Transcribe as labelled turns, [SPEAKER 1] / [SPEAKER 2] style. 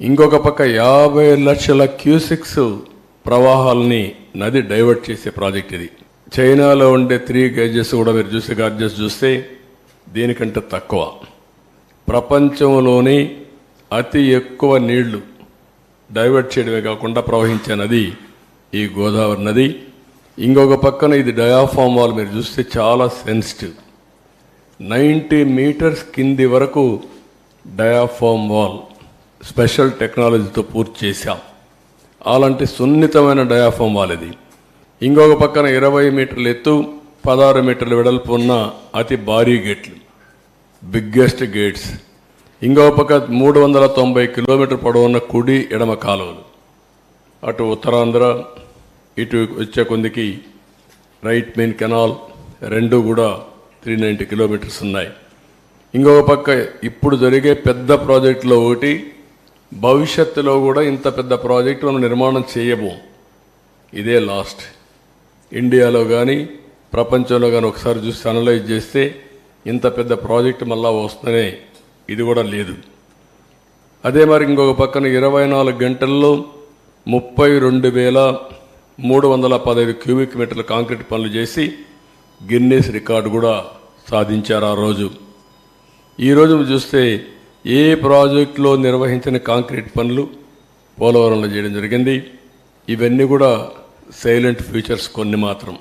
[SPEAKER 1] ఇంకొక పక్క యాభై లక్షల క్యూసిక్స్ ప్రవాహాలని నది డైవర్ట్ చేసే ప్రాజెక్ట్ ఇది. చైనాలో ఉండే త్రీ గేజెస్ కూడా మీరు చూస్తే గార్జెస్ చూస్తే దీనికంటే తక్కువ. ప్రపంచంలోని అతి ఎక్కువ నీళ్ళు డైవర్ట్ చేయడమే కాకుండా ప్రవహించే నది ఈ గోదావరి నది. ఇంకొక పక్కన ఇది డయాఫామ్ వాల్ మీరు చూస్తే చాలా సెన్సిటివ్. నైంటీ మీటర్స్ కింది వరకు డయాఫామ్ వాల్. స్పెషల్ టెక్నాలజీతో పూర్తి చేశాం. అలాంటి సున్నితమైన డయాఫామ్ వాళ్ళది. ఇంకొక పక్కన ఇరవై మీటర్లు ఎత్తు పదహారు మీటర్ల వెడల్పు ఉన్న అతి భారీ గేట్లు. బిగ్గెస్ట్ గేట్స్ ఇంకొక పక్క మూడు వందల తొంభై కిలోమీటర్ పొడవున్న కుడి ఎడమ కాలువలు. అటు ఉత్తరాంధ్ర ఇటు వచ్చే కొందికి రైట్ మెయిన్ కెనాల్ రెండు కూడా త్రీ నైంటీ కిలోమీటర్స్ ఉన్నాయి. ఇంకొక పక్క ఇప్పుడు జరిగే పెద్ద ప్రాజెక్టులో ఒకటి భవిష్యత్తులో కూడా ఇంత పెద్ద ప్రాజెక్టు మనం నిర్మాణం చేయబోం. ఇదే లాస్ట్. ఇండియాలో కానీ ప్రపంచంలో కానీ ఒకసారి చూసి అనలైజ్ చేస్తే ఇంత పెద్ద ప్రాజెక్ట్ మళ్ళా వస్తుందనే ఇది కూడా లేదు. అదే మరి ఇంకొక పక్కన ఇరవై నాలుగు గంటల్లో ముప్పై రెండు వేల మూడు వందల పదహైదు క్యూబిక్ మీటర్ల కాంక్రీట్ పనులు చేసి గిన్నెస్ రికార్డు కూడా సాధించారు ఆ రోజు. ఈరోజు చూస్తే ఏ ప్రాజెక్టులో నిర్వహించిన కాంక్రీట్ పనులు పోలవరంలో చేయడం జరిగింది. ఇవన్నీ కూడా సైలెంట్ ఫ్యూచర్స్ కొన్ని మాత్రం.